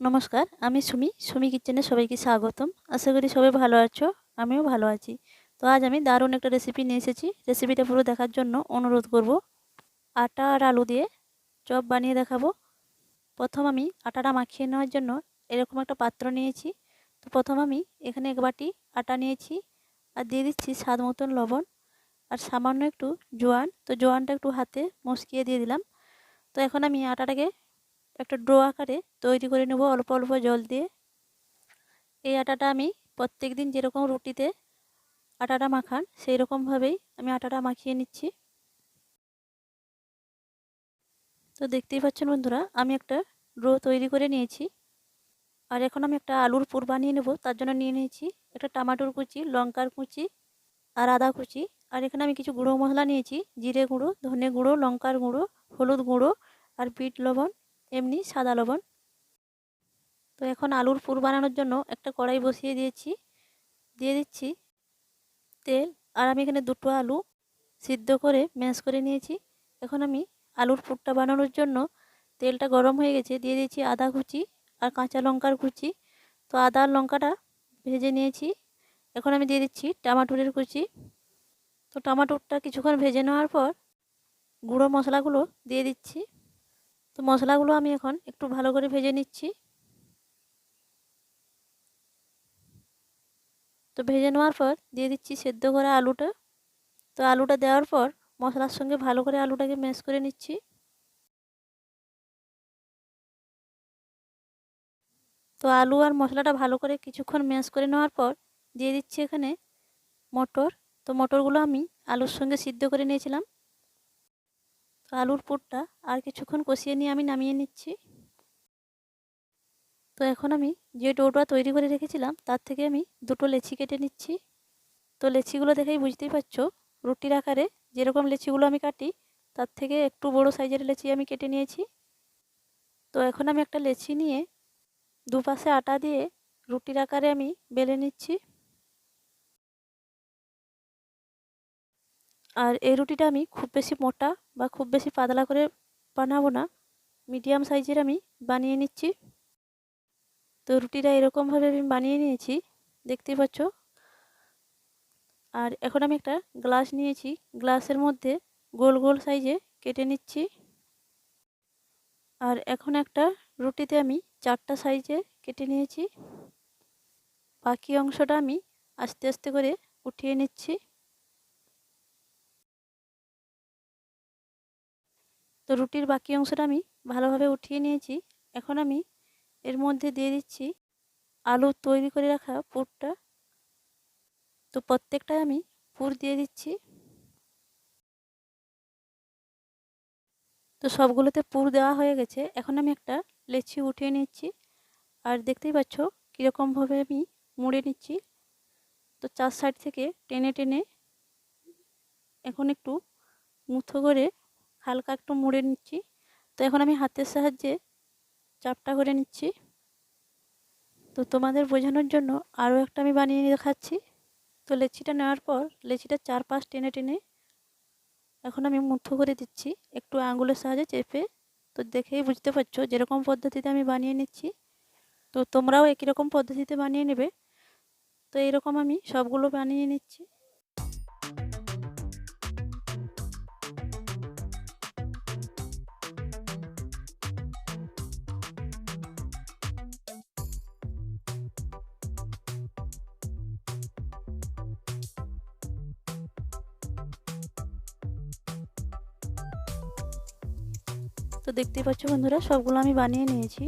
নমস্কার, আমি সুমি সুমি কিচেনে সবাইকে স্বাগতম। আশা করি সবাই ভালো আছো, আমিও ভালো আছি। তো আজ আমি দারুণ একটা রেসিপি নিয়ে এসেছি। রেসিপিটা পুরো দেখার জন্য অনুরোধ করব, আটা আর আলু দিয়ে চপ বানিয়ে দেখাবো। প্রথম আমি আটাটা মাখিয়ে নেওয়ার জন্য এরকম একটা পাত্র নিয়েছি। তো প্রথম আমি এখানে এক বাটি আটা নিয়েছি আর দিয়ে দিচ্ছি স্বাদ মতন লবণ আর সামান্য একটু জোয়ান। তো জোয়ানটা একটু হাতে মস্কিয়ে দিয়ে দিলাম। তো এখন আমি আটাটাকে একটা ড্রো আকারে তৈরি করে নেব অল্প অল্প জল দিয়ে। এই আটাটা আমি প্রত্যেক দিন যেরকম রুটিতে আটাটা মাখান সেই রকমভাবেই আমি আটাটা মাখিয়ে নিচ্ছি। তো দেখতেই পাচ্ছেন বন্ধুরা, আমি একটা ড্রো তৈরি করে নিয়েছি। আর এখন আমি একটা আলুর পুর বানিয়ে নেব, তার জন্য নিয়ে নিয়েছি একটা টমাটোর কুচি, লঙ্কার কুচি আর আদা কুচি। আর এখানে আমি কিছু গুঁড়ো মশলা নিয়েছি, জিরে গুঁড়ো, ধনে গুঁড়ো, লঙ্কার গুঁড়ো, হলুদ গুঁড়ো আর বিট লবণ। এমনি সাদা লবণ। তো এখন আলুর পুর বানানোর জন্য একটা কড়াই বসিয়ে দিয়েছি। দিয়ে দিচ্ছি তেল। আর আমি এখানে দুটো আলু সিদ্ধ করে ম্যাশ করে নিয়েছি। এখন আমি আলুর পুরটা বানানোর জন্য তেলটা গরম হয়ে গেছে। দিয়ে দিয়েছি আদা কুচি আর কাঁচা লঙ্কার কুচি। তো আদা আর লঙ্কাটা ভেজে নিয়েছি। এখন আমি দিয়ে দিচ্ছি টমাটোরের কুচি। তো টমাটোরটা কিছুক্ষণ ভেজে নেওয়ার পর গুঁড়ো মশলাগুলো দিয়ে দিচ্ছি। তো মশলাগুলো আমি এখন একটু ভালো করে ভেজে নিচ্ছি। তো ভেজে নেওয়ার পর দিয়ে দিচ্ছি সেদ্ধ করা আলুটা। তো আলুটা দেওয়ার পর মশলার সঙ্গে ভালো করে আলুটাকে ম্যাশ করে নিচ্ছি। তো আলু আর মশলাটা ভালো করে কিছুক্ষণ ম্যাশ করে নেওয়ার পর দিয়ে দিচ্ছি এখানে মটর। তো মটরগুলো আমি আলুর সঙ্গে সিদ্ধ করে নিয়েছিলাম। আলুর পুরটা আর কিছুক্ষণ কষিয়ে নিয়ে আমি নামিয়ে নিচ্ছি। তো এখন আমি যে ডোটা তৈরি করে রেখেছিলাম, তার থেকে আমি দুটো লেচি কেটে নিচ্ছি। তো লেচিগুলো দেখেই বুঝতেই পারছ, রুটির আকারে যেরকম লেচিগুলো আমি কাটি, তার থেকে একটু বড় সাইজের লেচি আমি কেটে নিয়েছি। তো এখন আমি একটা লেচি নিয়ে দুপাশে আটা দিয়ে রুটির আকারে আমি বেলে নিচ্ছি। আর এই রুটিটা আমি খুব বেশি মোটা বা খুব বেশি পাতলা করে বানাবো না। মিডিয়াম সাইজের আমি বানিয়ে নিচ্ছি। তো রুটিটা এরকমভাবে আমি বানিয়ে নিয়েছি দেখতেই পাচ্ছ। আর এখন আমি একটা গ্লাস নিয়েছি। গ্লাসের মধ্যে গোল গোল সাইজে কেটে নিচ্ছি। আর এখন একটা রুটিতে আমি চারটা সাইজে কেটে নিয়েছি। বাকি অংশটা আমি আস্তে আস্তে করে উঠিয়ে নিচ্ছি। তো রুটির বাকি অংশটা আমি ভালোভাবে উঠিয়ে নিয়েছি। এখন আমি এর মধ্যে দিয়ে দিচ্ছি আলু তৈরি করে রাখা পুরটা। তো প্রত্যেকটায় আমি পুর দিয়ে দিচ্ছি। তো সবগুলোতে পুর দেওয়া হয়ে গেছে। এখন আমি একটা লেচি উঠিয়ে নিচ্ছি। আর দেখতেই পাচ্ছ কীরকমভাবে আমি মুড়ে নিচ্ছি। তো চার সাইড থেকে টেনে টেনে এখন একটু মুথো করে হালকা একটু মুড়ে নিচ্ছি। তো এখন আমি হাতের সাহায্যে চাপটা করে নিচ্ছি। তো তোমাদের বোঝানোর জন্য আরও একটা আমি বানিয়ে দেখাচ্ছি। তো লেচিটা নেওয়ার পর লেচিটা চার পাশ টেনে টেনে এখন আমি মুঠো করে দিচ্ছি একটু আঙুলের সাহায্যে চেপে। তো দেখেই বুঝতে পারছ যেরকম পদ্ধতিতে আমি বানিয়ে নিচ্ছি। তো তোমরাও একই রকম পদ্ধতিতে বানিয়ে নেবে। তো এইরকম আমি সবগুলো বানিয়ে নিচ্ছি। তো দেখতেই পাচ্ছ বন্ধুরা, সবগুলো আমি বানিয়ে নিয়েছি।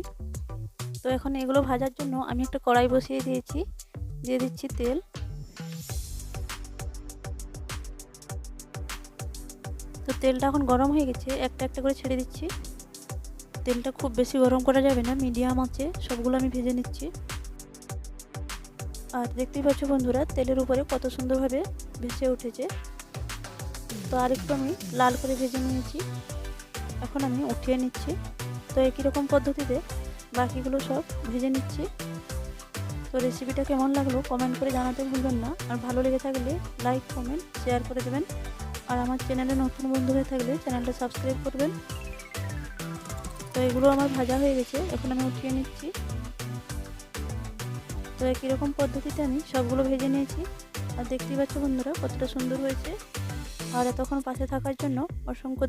তো এখন এগুলো ভাজার জন্য আমি একটা কড়াই বসিয়ে দিয়েছি, দিয়ে দিচ্ছি তেল। তো তেলটা এখন গরম হয়ে গেছে, একটা একটা করে ছেড়ে দিচ্ছি। তেলটা খুব বেশি গরম করা যাবে না, মিডিয়াম আছে, সবগুলো আমি ভেজে নিচ্ছি। আর দেখতেই পাচ্ছ বন্ধুরা, তেলের উপরে কত সুন্দরভাবে ভেসে উঠেছে। তো আরেকটু আমি লাল করে ভেজে নিয়েছি। এখন আমি উঠিয়ে নিচ্ছি। তো একই রকম পদ্ধতিতে বাকিগুলো সব ভেজে নিচ্ছি। তো রেসিপিটা কেমন লাগল কমেন্ট করে জানাতে ভুলবেন না। আর ভালো লেগে থাকলে লাইক কমেন্ট শেয়ার করে দেবেন। আর আমার চ্যানেলে নতুন বন্ধু হয়ে থাকলে চ্যানেলটা সাবস্ক্রাইব করবেন। তো এগুলো আমার ভাজা হয়ে গেছে, এখন আমি উঠিয়ে নিচ্ছি। তো একই রকম পদ্ধতিতে আমি সবগুলো ভেজে নিয়েছি। আর দেখতেই পাচ্ছ বন্ধুরা কতটা সুন্দর হয়েছে। আর এতক্ষণ পাশে থাকার জন্য অসংখ্য